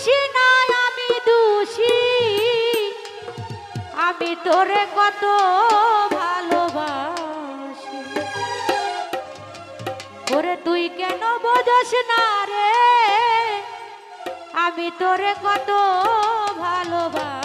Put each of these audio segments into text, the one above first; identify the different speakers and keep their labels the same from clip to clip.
Speaker 1: দোষী নাই, আমি দোষী। আমি তোরে কত ভালোবাসি। ওরে তুই কেন বোঝাস না রে? আমি তোরে কত ভালোবাসি।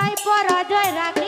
Speaker 1: জয় পরাজয় রাখ